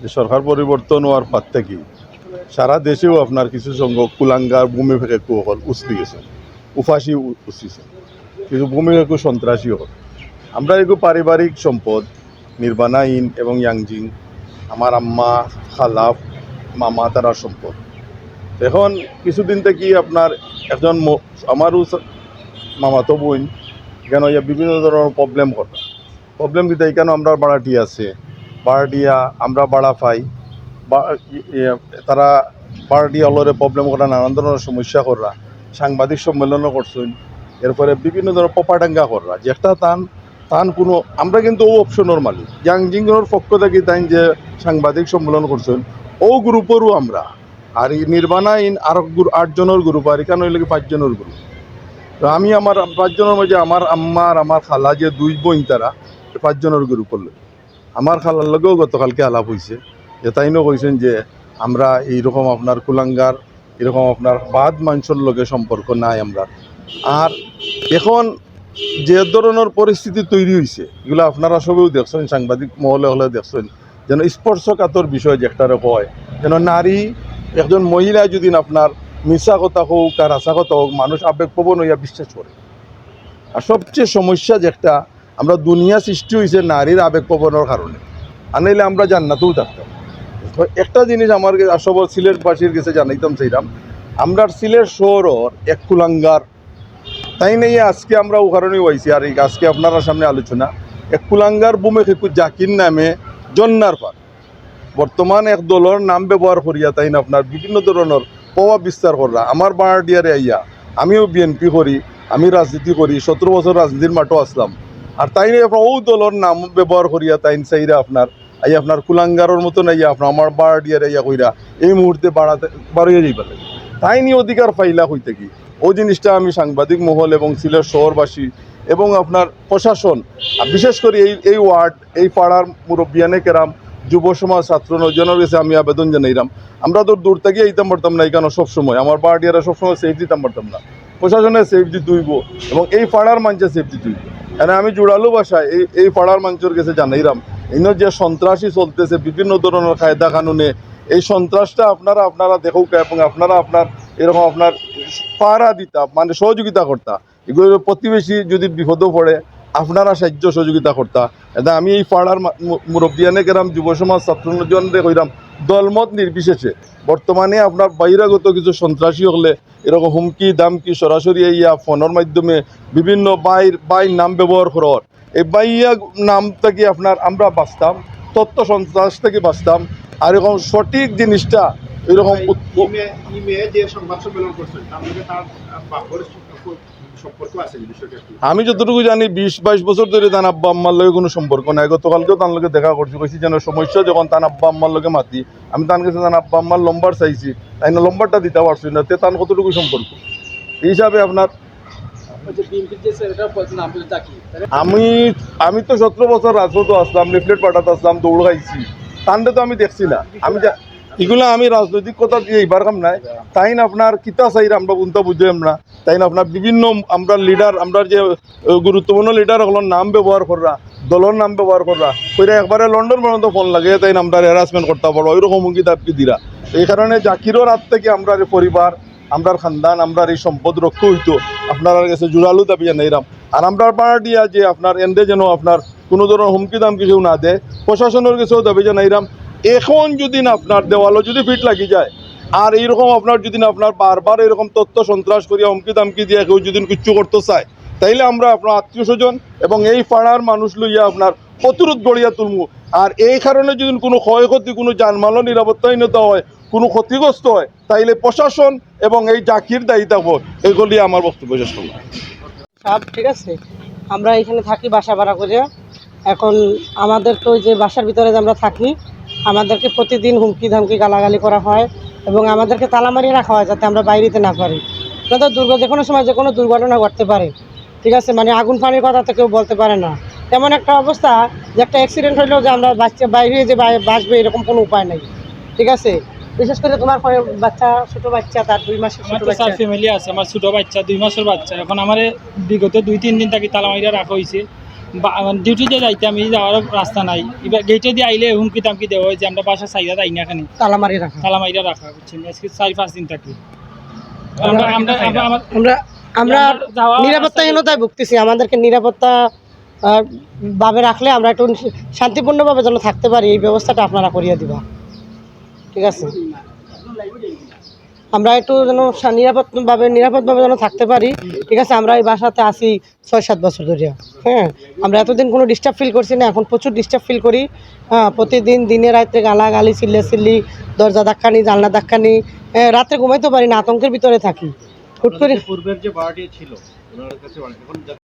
যে সরকার পরিবর্তন হওয়ার পর থেকে সারা দেশেও আপনার কিছু সংখ্যক কুলাঙ্গার, ভূমি ফেঁকু হল উচলি গেছে, উফাসি উচিছে। কিছু ভূমি ফেঁকু সন্ত্রাসী হল আমরা এগুলো পারিবারিক সম্পদ নির্বাণা ইন এবং ইয়াংজিং আমার আম্মা, খালাফ, মামা তারা সম্পদ। এখন কিছুদিন থেকে আপনার একজন আমারও মামাতো বোন, কেন বিভিন্ন ধরনের প্রবলেম করে প্রবলেম কিন্তু কেন আমরা বাড়াটি আছে। বাড়াটিয়া আমরা বাড়া পাই। তারা বাড়াটিয়া অলরে প্রবলেম করা নানান ধরনের সমস্যা করা, সাংবাদিক সম্মেলনও করছেন। এরপরে বিভিন্ন ধরনের পপাডাঙ্গা করা। যেটা তান তান কোনো, আমরা কিন্তু ও অপশনের মালিক ইয়াংজিংয়ের পক্ষ থেকে তাই যে সাংবাদিক সম্মেলন করছেন, ও গ্রুপেরও আমরা। আর এই নির্বাণা ইন আটজনের গ্রুপ আর এখানে হইলে পাঁচজনের গ্রুপ তো আমি আমার, পাঁচজনের মাঝে আমার আম্মা আর আমার খালা যে দুই বোন তারা, পাঁচজনের গ্রুপ করল আমার খালার লগেও গতকালকে আলাপ হয়েছে যে তাইনও কইছেন যে, আমরা এইরকম আপনার কুলাঙ্গার, এরকম আপনার বাদ মানুষের লগে সম্পর্ক নাই আমরা। আর এখন যে ধরনের পরিস্থিতি তৈরি হয়েছে এগুলো আপনারা সবেও দেখছেন, সাংবাদিক মহলে হলে দেখছেন, যেন স্পর্শকাতর বিষয় যেটারে কয়, যেন নারী, একজন মহিলা যদি আপনার মিশা কথা হোক আর আশা কথা হোক মানুষ আবেগপ্রবণ হইয়া বিশ্বাস করে। আর সবচেয়ে সমস্যা যেটা আমরা দুনিয়া সৃষ্টি হয়েছে নারীর আবেগপ্রবণের কারণে। আনাইলে আমরা জান্নাতেও থাকতাম। একটা জিনিস আমার আসব সিলেটবাসীর কাছে জানাইতাম চাইলাম আমরা সিলেট শহরের এক কুলাঙ্গার। তাই নেই আজকে আমরা ও কারণেও আইছি আর আজকে আপনারা সামনে আলোচনা। এক কুলাঙ্গার বুমে খেকু জাকির নামে জন্নার পার বর্তমান এক দলের নাম ব্যবহার করিয়া তাই না আপনার বিভিন্ন ধরনের প্রভাব বিস্তার করা। আমার বাড়াটিয়ারে আইয়া, আমিও বিএনপি করি, আমি রাজনীতি করি, সতেরো বছর রাজনীতির মাঠও আসলাম। আর তাই আপনার ও দলের নাম ব্যবহার করিয়া তাইন চাইরা আপনার এই আপনার কুলাঙ্গারের মতন আইয়া আপনার আমার বাড়াটিয়ারে আইয়া কইরা এই মুহূর্তে বাড়াতে, বাড়িয়ে যাইবা লাগে। তাই নিয়ে অধিকার পাইলা হইতে কি? ও জিনিসটা আমি সাংবাদিক মহল এবং সিলেট শহরবাসী এবং আপনার প্রশাসন, আর বিশেষ করে এই এই ওয়ার্ড, এই পাড়ার মুরব্বিয়ানে কেরাম, যুব সমাজ ছাত্র নজনের কাছে আমি আবেদন জানাইলাম আমরা তো দূর থেকে এইতাম পারতাম না এখানে সবসময়। আমার বাড়িয়ারা সবসময় সেফ দিতাম পারতাম না। প্রশাসনের সেফ দিতেইব এবং এই পাড়ার মানুষের সেফ দিতেইব এখানে আমি জোড়ালো বাসায় এই এই পাড়ার মানুষের কাছে জানাইলাম। ইনো যে সন্ত্রাসী চলতেছে, বিভিন্ন ধরনের কায়দা কানুনে, এই সন্ত্রাসটা আপনারা আপনারা দেখুক এবং আপনারা আপনার এরকম আপনার পাড়া দিতা মানে সহযোগিতা করতা। এগুলো প্রতিবেশী যদি বিপদও পড়ে, আপনারা সাহায্য সহযোগিতা করতা। এটা আমি এই পাড়ার মুরব্বিয়ানে গেলাম, যুব সমাজ ছাত্রজনরে কইলাম দলমত নির্বিশেষে। বর্তমানে আপনার বহিরাগত কিছু সন্ত্রাসী হলে এরকম হুমকি দামকি সরাসরি ইয়া ফোনের মাধ্যমে বিভিন্ন বাইর বাইর নাম ব্যবহার করার। এই বাইয়া নাম থেকে আপনার আমরা বাঁচতাম তথ্য সন্ত্রাস থেকে বাঁচতাম আর এরকম সঠিক জিনিসটা এরকম যে সংবাদ সম্মেলন করছেন তার আমি যতটুকু জানি বিশ বাইশ বছর ধরে তার আব্বা আম্মার লগে কোনো সম্পর্ক নাই। গতকালকেও তার লগে দেখা করছি। কইছি যেন সমস্যা যখন তার আব্বা আম্মার লগে মাতি আমি তার কাছে তার আব্বা আম্মার লম্বার চাইছি। তাই না লম্বারটা দিতে পারছি না। তে তার কতটুকু সম্পর্ক? এই হিসাবে আপনার আমি আমি তো সতেরো বছর রাজপথ আসলাম লিফলেট পাঠাতে আসলাম দৌড় খাইছি। তানটা তো আমি দেখছি না। আমি যা এগুলো আমি রাজনৈতিক কথা দিয়ে এইবার কাম নাই। তাই না আপনার কিতা চাইরা আমরা বুনতা বুঝাইম না তাই না আপনার বিভিন্ন আমরা লিডার আমরা যে গুরুত্বপূর্ণ লিডার হলোর নাম ব্যবহার করা দলের নাম ব্যবহার করা। কইরা একবারে লন্ডন পর্যন্ত ফোন লাগে, তাই না আমরা হ্যারাসমেন্ট করতে পারব, ওইরকম হুমকি দাপকি দিরা। এই কারণে জাকিরও রাত থেকে আমরা পরিবার, আমরার খানদান, আমরার এই সম্পদ রক্ষা হইতো, আপনার কাছে জোরালো দাবি জানাইরাম। আর আমরা পার্টিয়া যে, আপনার এন্ডে যেন আপনার কোনো ধরনের হুমকি দাম কিছু না দেয়, প্রশাসনের কাছেও দাবি জানাইরাম এখন যদি না আপনার দেওয়ালও যদি ফিট লাগি যায়, আর এইরকম আপনার যদি না আপনার বারবার এরকম তথ্য সন্ত্রাস করিয়া হুমকি দামকি দিয়ে কেউ যদি কিচ্ছু করতে চায়, তাইলে আমরা আপনার আত্মীয় স্বজন এবং এই পাড়ার মানুষ লইয়া আপনার প্রতিরোধ গড়িয়া তুলবো আর এই কারণে যদি কোনো ক্ষয়ক্ষতি, কোনো যানমালও নিরাপত্তাহীনতা হয়, কোনো ক্ষতিগ্রস্ত হয়, তাইলে প্রশাসন এবং এই জাকির দায়ী এগুলি আমার বক্তব্য শেষ করলাম। সব ঠিক আছে? আমরা এখানে থাকি বাসা ভাড়া করে এখন আমাদের তো যে বাসার ভিতরে আমরা থাকি আমাদেরকে প্রতিদিন হুমকি ধামকি গালাগালি করা হয় এবং আমাদেরকে তালা মারিয়ে রাখা হয় যাতে আমরা বাইরেতে না পারি। তো দুর্ঘ যে কোনো সময় যে কোনো দুর্ঘটনা ঘটতে পারে। ঠিক আছে? মানে আগুন ফানির কথা তো কেউ বলতে পারে না। তেমন একটা অবস্থা যে একটা অ্যাক্সিডেন্ট হইলেও যে আমরা বাচ্চা বাইরে যে বাঁচবে এরকম কোনো উপায় নেই। ঠিক আছে? বিশেষ করে তোমার বাচ্চা ছোট বাচ্চা তার দুই মাসের ছোট বাচ্চা। ফ্যামিলি আছে। আমার ছোট বাচ্চা দুই মাসের বাচ্চা। এখন আমার বিগত দুই তিন দিন থাকি তালা মাইরা রাখা হয়েছে ডিউটিতে যাইতাম এই যাওয়ার রাস্তা নাই। এবার গেটে দিয়ে আইলে হুমকি তামকি দেওয়া হয় যে আমরা বাসা সাইডা তাই না এখানে। তালা মারি রাখা। তালা মাইরা রাখা বুঝছেন? আজকে চার পাঁচ দিন থাকি। আমরা আমরা নিরাপত্তাহীনতায় ভুগতেছি। আমাদেরকে নিরাপত্তা ভাবে রাখলে আমরা একটু শান্তিপূর্ণভাবে যেন থাকতে পারি। এই ব্যবস্থাটা আপনারা করিয়ে দিবা। ঠিক আছে? আমরা একটু যেন নিরাপদভাবে নিরাপদভাবে যেন থাকতে পারি। ঠিক আছে আমরা এই বাসাতে আসি ছয় সাত বছর ধরে। হ্যাঁ আমরা এতদিন কোনো ডিস্টার্ব ফিল করছি না এখন প্রচুর ডিস্টার্ব ফিল করি। হ্যাঁ প্রতিদিন দিনে রাত্রে গালাগালি চিল্লে চিল্লি দরজা ধাক্কানি জানলা ধাক্কানি। হ্যাঁ, রাত্রে ঘুমাইতে পারি না আতঙ্কের ভিতরে থাকি। হুট করে পূর্বের যে বাড়িটি ছিল